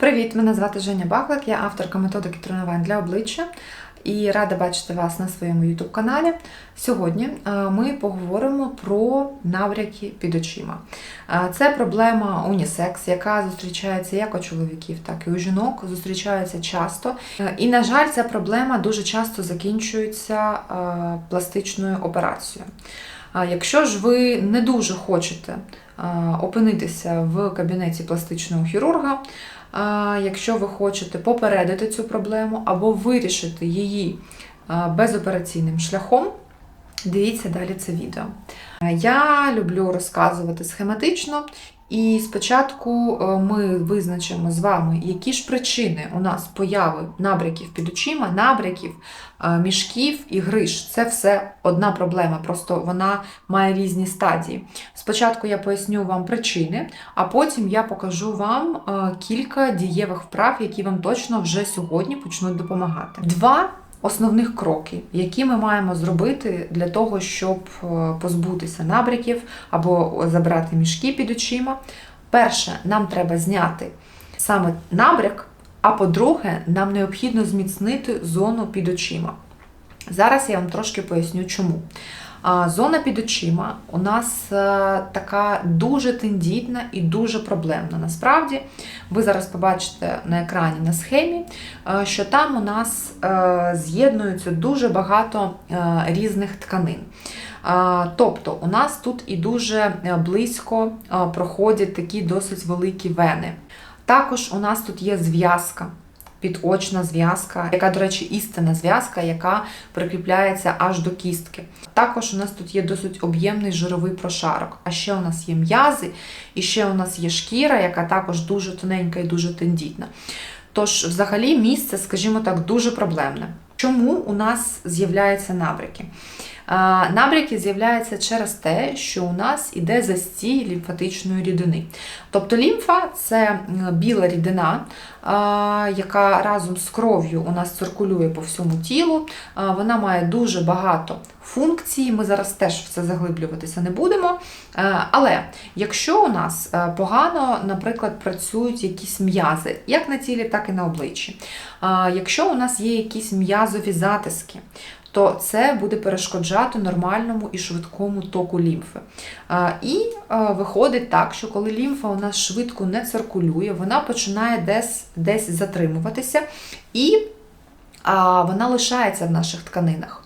Привіт! Мене звати Женя Баклик, я авторка методики тренувань для обличчя і рада бачити вас на своєму YouTube каналі. Сьогодні е, ми поговоримо про набряки під очима. Е, Це проблема унісекс, яка зустрічається як у чоловіків, так і у жінок, зустрічається часто. Е, І, на жаль, ця проблема дуже часто закінчується пластичною операцією. Якщо ж ви не дуже хочете опинитися в кабінеті пластичного хірурга, Якщо ви хочете попередити цю проблему або вирішити її безопераційним шляхом, дивіться далі це відео. Я люблю розказувати схематично, і спочатку е, ми визначимо з вами, які ж причини у нас появи набряків під очима, набряків, е, мішків і гриж. Це все одна проблема, просто вона має різні стадії. Спочатку я поясню вам причини, а потім я покажу вам е, кілька дієвих вправ, які вам точно вже сьогодні почнуть допомагати. Два основних кроків, які ми маємо зробити для того, щоб е, позбутися набряків або забрати мішки під очима. Перше, нам треба зняти саме набряк, а по-друге, нам необхідно зміцнити зону під очима. Зараз я вам трошки поясню, чому. Зона під очима у нас е, така дуже тендітна і дуже проблемна. Насправді, ви зараз побачите на екрані на схемі, е, що там у нас е, з'єднується дуже багато різних тканин. Тобто у нас тут і дуже близько проходять такі досить великі вени. Також у нас тут є зв'язка підочна зв'язка, яка, до речі, істинна зв'язка, яка прикріпляється аж до кістки. Також у нас тут є досить об'ємний жировий прошарок. А ще у нас є м'язи, і ще у нас є шкіра, яка також дуже тоненька і дуже тендітна. Тож, взагалі, місце, скажімо так, дуже проблемне. Чому у нас з'являються набряки? Набряки з'являються через те, що у нас іде застій лімфатичної рідини. Тобто лімфа це біла рідина, яка разом з кров'ю у нас циркулює по всьому тілу. Вона має дуже багато функцій. Ми зараз теж в це заглиблюватися не будемо. Але якщо у нас е, погано, наприклад, працюють якісь м'язи, як на тілі, так і на обличчі. Якщо у нас є якісь м'язові затиски, то це буде перешкоджати нормальному і швидкому току лімфи. І виходить так, що коли лімфа у нас швидко не циркулює, вона починає десь, десь затримуватися і вона лишається в наших тканинах.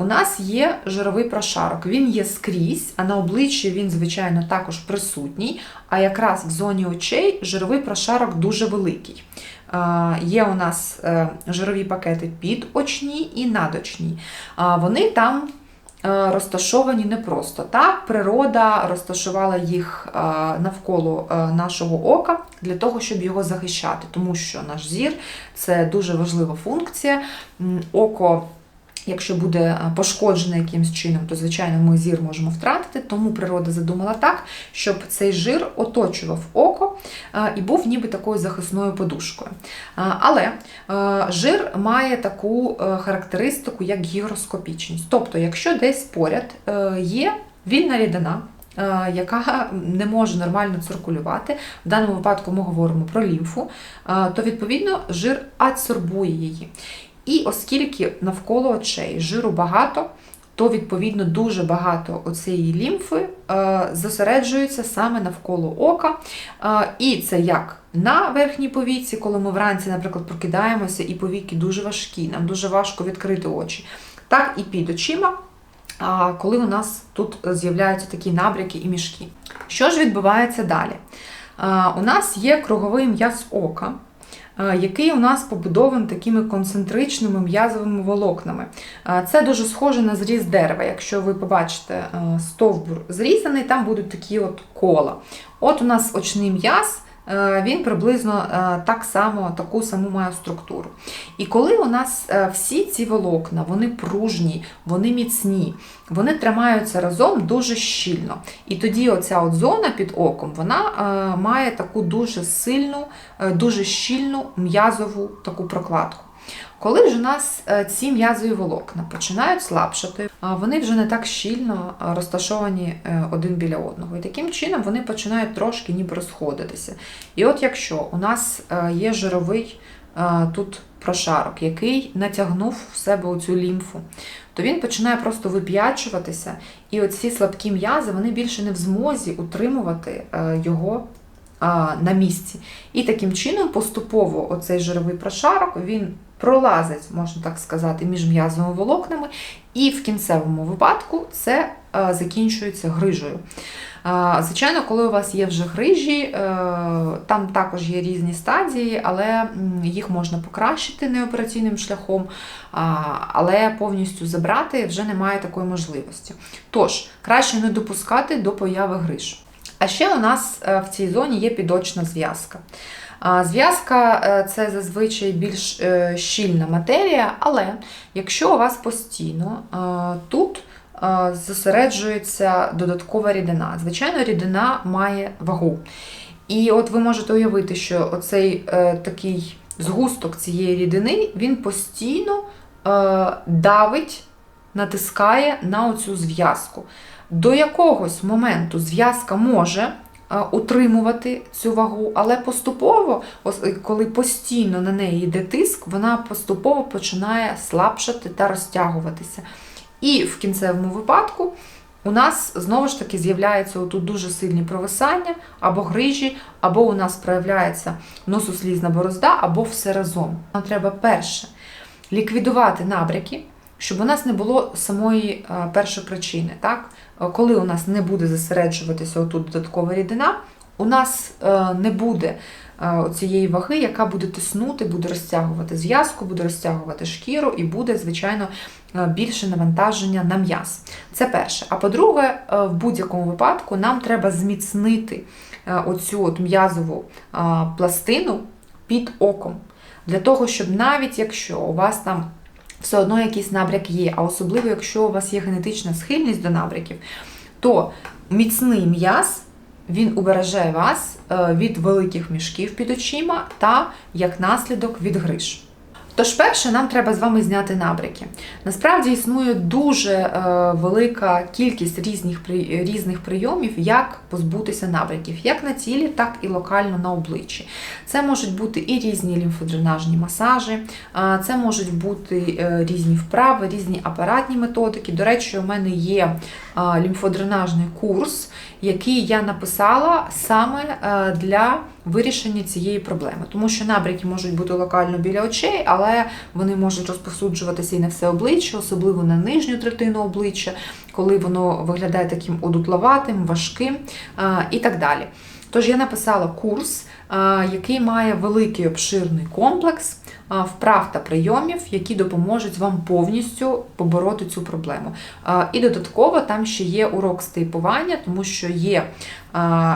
У нас є жировий прошарок, він є скрізь, а на обличчі він, звичайно, також присутній. А якраз в зоні очей жировий прошарок дуже великий. Є у нас е, жирові пакети підочні і надочні. Вони там е, розташовані не просто так. Природа розташувала їх е, навколо нашого ока для того, щоб його захищати, тому що наш зір це дуже важлива функція. Око. Якщо буде е, пошкоджене якимось чином, то звичайно ми зір можемо втратити. Тому природа задумала так, щоб цей жир оточував око е, і був ніби такою захисною подушкою. Е, Але жир має таку характеристику, як гігроскопічність. Тобто, якщо десь поряд є вільна рідина. Яка не може нормально циркулювати, в даному випадку ми говоримо про лімфу, то відповідно жир адсорбує її. І оскільки навколо очей жиру багато, то відповідно дуже багато оцієї лімфи е, зосереджується саме навколо ока. Е, і це як на верхній повіці, коли ми вранці, наприклад, прокидаємося, і повіки дуже важкі, нам дуже важко відкрити очі, так і під очима. Коли у нас тут з'являються такі набряки і мішки. Що ж відбувається далі? Е, У нас є круговий м'яз ока, який у нас побудований такими концентричними м'язовими волокнами. Е, Це дуже схоже на зріз дерева. Якщо ви побачите е, стовбур зрізаний, там будуть такі от кола. От у нас очний м'яз. Е, Він приблизно е, так само, таку саму має структуру. І коли у нас е, всі ці волокна, вони пружні, вони міцні, вони тримаються разом дуже щільно. І тоді оця от зона під оком, вона має таку дуже сильну, дуже щільну м'язову таку прокладку. Коли ж у нас е, ці м'язові волокна починають слабшати, вони вже не так щільно розташовані е, один біля одного. І таким чином вони починають трошки ніби розходитися. І от якщо у нас е, є жировий тут прошарок, який натягнув в себе оцю лімфу, то він починає просто вип'ячуватися, і оці слабкі м'язи вони більше не в змозі утримувати його на місці. І таким чином поступово оцей жировий прошарок він пролазить, можна так сказати, між м'язовими волокнами, і в кінцевому випадку це а, закінчується грижею. А, Звичайно, коли у вас є вже грижі, е, там також є різні стадії, але їх можна покращити неопераційним шляхом, але повністю забрати вже немає такої можливості. Тож, краще не допускати до появи гриж. А ще у нас е, в цій зоні є підочна зв'язка. Зв'язка е, це зазвичай більш е, щільна матерія, але якщо у вас постійно е, тут зосереджується додаткова рідина, звичайно, рідина має вагу. І от ви можете уявити, що оцей такий згусток цієї рідини він постійно давить, натискає на оцю зв'язку. До якогось моменту зв'язка може утримувати цю вагу, але поступово, е, коли постійно на неї йде тиск, вона поступово починає слабшати та розтягуватися. І в кінцевому випадку у нас знову ж таки з'являються отут дуже сильні провисання або грижі, або у нас проявляється носослізна борозда, або все разом. Нам треба перше ліквідувати набряки, щоб у нас не було самої е, першої причини. Так? Е, Коли у нас не буде зосереджуватися отут додаткова рідина, у нас е, не буде цієї ваги, яка буде тиснути, буде розтягувати зв'язку, буде розтягувати шкіру і буде, звичайно, більше навантаження на м'яз. Це перше. А по-друге, в будь-якому випадку нам треба зміцнити оцю от м'язову пластину під оком. Для того, щоб навіть якщо у вас там все одно якийсь набряк є, а особливо якщо у вас є генетична схильність до набряків, то міцний м'яз він убереже вас е, від великих мішків під очима та як наслідок від гриж. Тож, перше, нам треба з вами зняти набряки. Насправді існує дуже е, велика кількість різних, різних прийомів, як позбутися набряків, як на тілі, так і локально на обличчі. Це можуть бути і різні лімфодренажні масажі, а, це можуть бути е, різні вправи, різні апаратні методики. До речі, у мене є а, лімфодренажний курс, який я написала саме е, для вирішення цієї проблеми. Тому що набряки можуть бути локально біля очей, але вони можуть розповсюджуватися і на все обличчя, особливо на нижню третину обличчя, коли воно виглядає таким одутловатим, важким і так далі. Тож я написала курс, який має великий обширний комплекс вправ та прийомів, які допоможуть вам повністю побороти цю проблему. І додатково там ще є урок стейпування, тому що є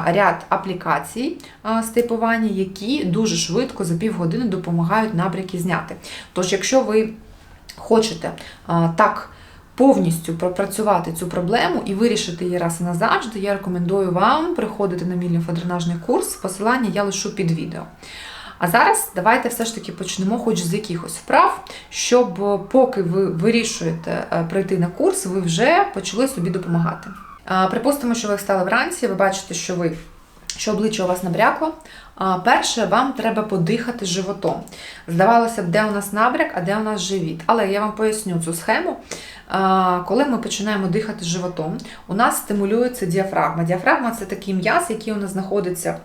ряд аплікацій стейпування, які дуже швидко за півгодини допомагають набряки зняти. Тож, якщо ви хочете так повністю пропрацювати цю проблему і вирішити її раз і назавжди, я рекомендую вам приходити на мій лімфодренажний курс. Посилання я лишу під відео. А зараз давайте все ж таки почнемо хоч з якихось вправ, щоб е, поки ви вирішуєте е, прийти на курс, ви вже почали собі допомагати. Припустимо, що ви встали вранці, ви бачите, що ви що обличчя у вас набрякло. Перше, вам треба подихати животом. Здавалося б, де у нас набряк, а де у нас живіт. Але я вам поясню цю схему. Коли ми починаємо дихати животом, у нас стимулюється діафрагма. Діафрагма це такий м'яз, який у нас знаходиться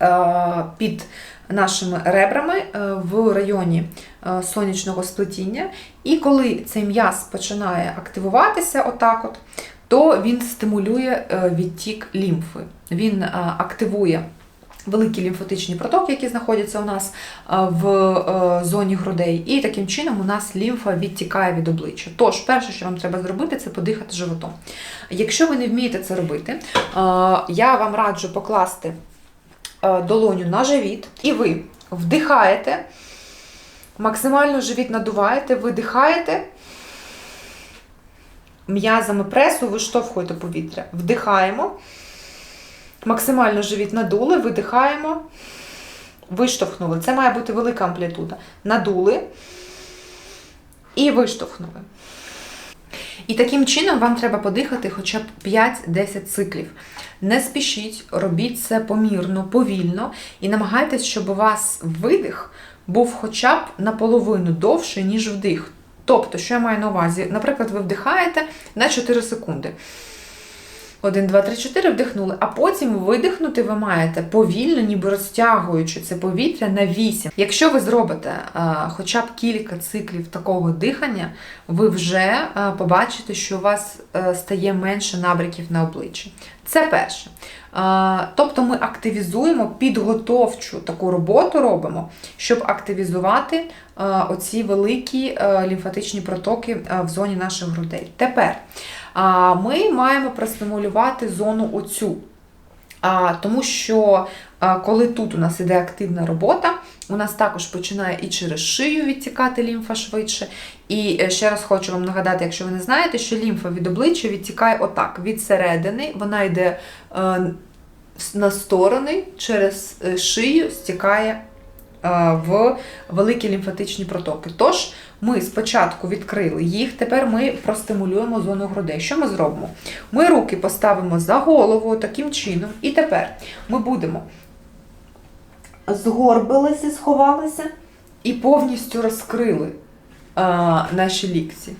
е, під нашими ребрами е, в районі е, сонячного сплетіння. І коли цей м'яз починає активуватися, отак от, то він стимулює е, відтік лімфи. Він активує великі лімфатичні протоки, які знаходяться у нас в зоні грудей, і таким чином у нас лімфа відтікає від обличчя. Тож, перше, що вам треба зробити, це подихати животом. Якщо ви не вмієте це робити, я вам раджу покласти долоню на живіт, і ви вдихаєте, максимально живіт надуваєте, видихаєте. М'язами пресу виштовхуєте повітря. Вдихаємо. Максимально живіт надули, видихаємо, виштовхнули. Це має бути велика амплітуда. Надули, І виштовхнули. І таким чином вам треба подихати хоча б 5-10 циклів. Не спішіть, робіть це помірно, повільно і намагайтесь, щоб у вас видих був хоча б наполовину довший, ніж вдих. Тобто, що я маю на увазі? Наприклад, ви вдихаєте на 4 секунди. 1, 2, 3, 4 вдихнули, а потім видихнути ви маєте повільно, ніби розтягуючи це повітря на 8. Якщо ви зробите а, хоча б кілька циклів такого дихання, ви вже а, побачите, що у вас а, стає менше набряків на обличчі. Це перше. А, тобто ми активізуємо підготовчу таку роботу робимо, щоб активізувати а, оці великі а, лімфатичні протоки а, в зоні наших грудей. Тепер ми маємо простимулювати зону оцю. Тому що коли тут у нас іде активна робота, у нас також починає і через шию відтікати лімфа швидше. І е, ще раз хочу вам нагадати, якщо ви не знаєте, що лімфа від обличчя відтікає отак, від середини, вона йде е, на сторони, через е, шию стікає в великі лімфатичні протоки. Тож, ми спочатку відкрили їх, тепер ми простимулюємо зону грудей. Що ми зробимо? Ми руки поставимо за голову таким чином, і тепер ми будемо згорбилися, сховалися і повністю розкрили а, наші лікці.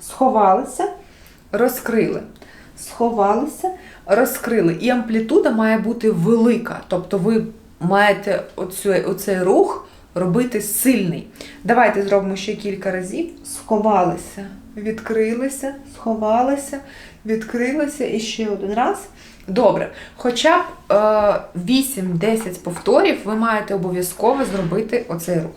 Сховалися, розкрили. Сховалися, розкрили. І амплітуда має бути велика. Тобто ви маєте оцю, оцей рух робити сильний. Давайте зробимо ще кілька разів. Сховалися, відкрилися, сховалися, відкрилися і ще один раз. Добре, хоча б е, 8-10 повторів ви маєте обов'язково зробити оцей рух.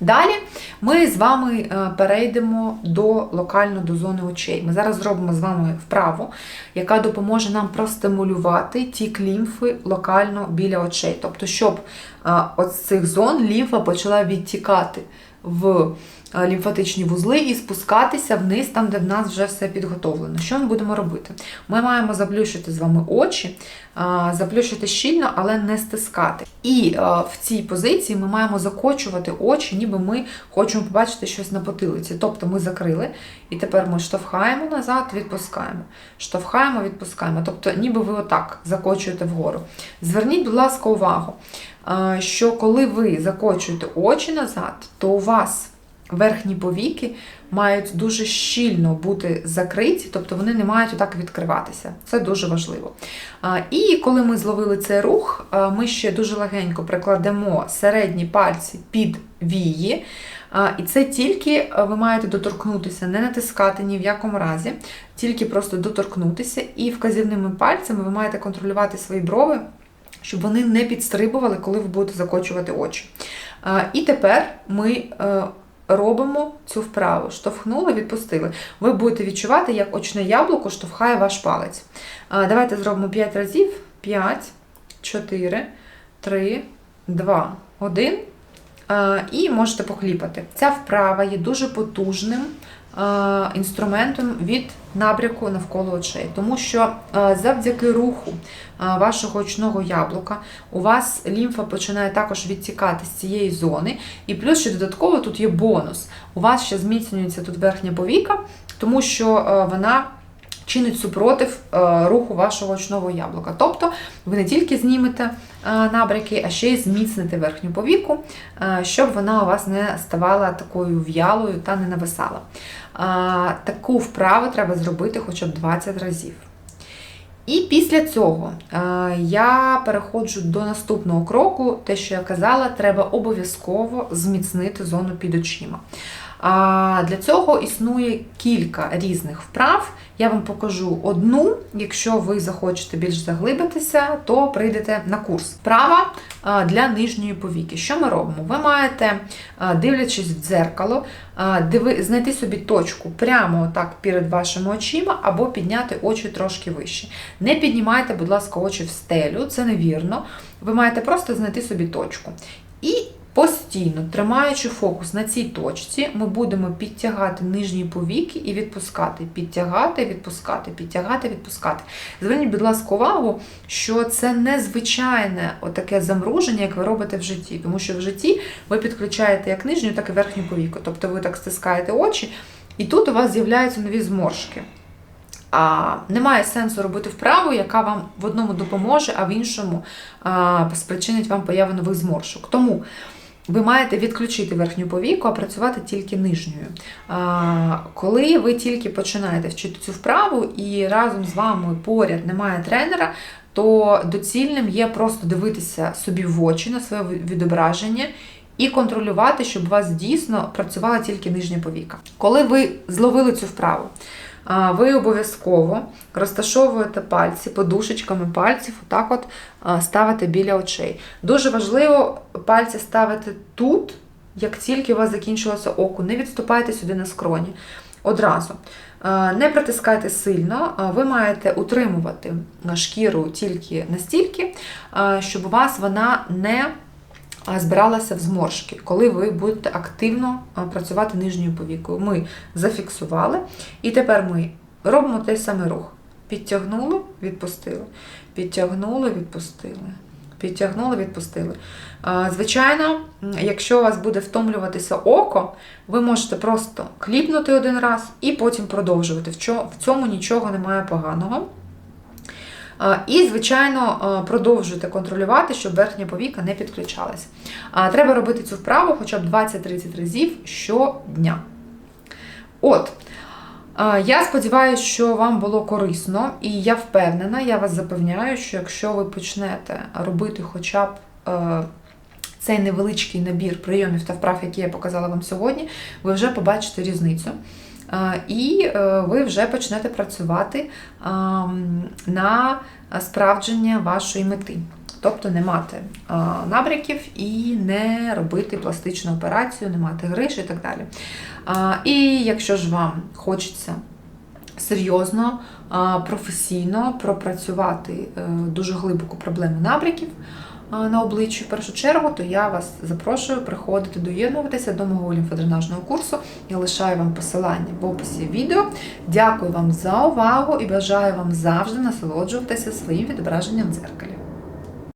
Далі ми з вами е, перейдемо до локально до зони очей. Ми зараз зробимо з вами вправу, яка допоможе нам простимулювати ті клімфи локально біля очей. Тобто, щоб е, з цих зон лімфа почала відтікати в лімфатичні вузли і спускатися вниз, там, де в нас вже все підготовлено. Що ми будемо робити? Ми маємо заплющити з вами очі, заплющити щільно, але не стискати. І в цій позиції ми маємо закочувати очі, ніби ми хочемо побачити щось на потилиці. Тобто ми закрили, і тепер ми штовхаємо назад, відпускаємо. Штовхаємо, відпускаємо. Тобто, ніби ви отак закочуєте вгору. Зверніть, будь ласка, увагу, що коли ви закочуєте очі назад, то у вас верхні повіки мають дуже щільно бути закриті, тобто вони не мають отак відкриватися. Це дуже важливо. І коли ми зловили цей рух, ми ще дуже легенько прикладемо середні пальці під вії. І це тільки ви маєте доторкнутися, не натискати ні в якому разі, тільки просто доторкнутися, і вказівними пальцями ви маєте контролювати свої брови, щоб вони не підстрибували, коли ви будете закочувати очі. І тепер ми е, робимо цю вправу. Штовхнули, відпустили. Ви будете відчувати, як очне яблуко штовхає ваш палець. Давайте зробимо 5 разів. 5, 4, 3, 2, 1. І можете похліпати. Ця вправа є дуже потужним інструментом від набряку навколо очей, тому що завдяки руху вашого очного яблука у вас лімфа починає також відтікати з цієї зони. І плюс ще додатково тут є бонус. У вас ще зміцнюється тут верхня повіка, тому що вона чинить супротив е, руху вашого очного яблука. Тобто ви не тільки знімете е, набряки, а ще й зміцните верхню повіку, е, щоб вона у вас не ставала такою в'ялою та не нависала. Таку вправу треба зробити хоча б 20 разів. І після цього я переходжу до наступного кроку, те, що я казала, треба обов'язково зміцнити зону під очима. Для цього існує кілька різних вправ. Я вам покажу одну. Якщо ви захочете більш заглибитися, то прийдете на курс. Вправа для нижньої повіки. Що ми робимо? Ви маєте, дивлячись в дзеркало, знайти собі точку прямо так перед вашими очима, або підняти очі трошки вище. Не піднімайте, будь ласка, очі в стелю, це невірно. Ви маєте просто знайти собі точку. І постійно, тримаючи фокус на цій точці, ми будемо підтягати нижні повіки і відпускати, підтягати, відпускати, підтягати, відпускати. Зверніть, будь ласка, увагу, що це не звичайне отаке замруження, як ви робите в житті, тому що в житті ви підключаєте як нижню, так і верхню повіку. Тобто ви так стискаєте очі, і тут у вас з'являються нові зморшки. А немає сенсу робити вправу, яка вам в одному допоможе, а в іншому а, спричинить вам появу нових зморшок. Тому ви маєте відключити верхню повіку, а працювати тільки нижньою. Коли ви тільки починаєте вчити цю вправу і разом з вами поряд немає тренера, то доцільним є просто дивитися собі в очі на своє відображення. І контролювати, щоб у вас дійсно працювала тільки нижня повіка. Коли ви зловили цю вправу, ви обов'язково розташовуєте пальці подушечками пальців, отак от ставите біля очей. Дуже важливо пальці ставити тут, як тільки у вас закінчилося око. Не відступайте сюди на скроні. Одразу. Не притискайте сильно, ви маєте утримувати шкіру тільки настільки, щоб у вас вона не збиралася в зморшки, коли ви будете активно працювати нижньою повікою. Ми зафіксували, і тепер ми робимо той самий рух. Підтягнули, відпустили. Підтягнули, відпустили. Підтягнули, відпустили. Звичайно, якщо у вас буде втомлюватися око, ви можете просто кліпнути один раз і потім продовжувати. В цьому нічого немає поганого. А, І, звичайно, а, продовжуйте контролювати, щоб верхня повіка не підключалась. Треба робити цю вправу хоча б 20-30 разів щодня. От. Я сподіваюся, що вам було корисно, і я впевнена, я вас запевняю, що якщо ви почнете робити хоча б е, цей невеличкий набір прийомів та вправ, які я показала вам сьогодні, ви вже побачите різницю. А, І е, ви вже почнете працювати на справдження вашої мети. Тобто не мати а, набряків і не робити пластичну операцію, не мати гриш і так далі. І якщо ж вам хочеться серйозно, професійно пропрацювати е, дуже глибоку проблему набряків на обличчі в першу чергу, то я вас запрошую приходити доєднуватися до мого лімфодренажного курсу. Я лишаю вам посилання в описі відео. Дякую вам за увагу і бажаю вам завжди насолоджуватися своїм відображенням в дзеркалі.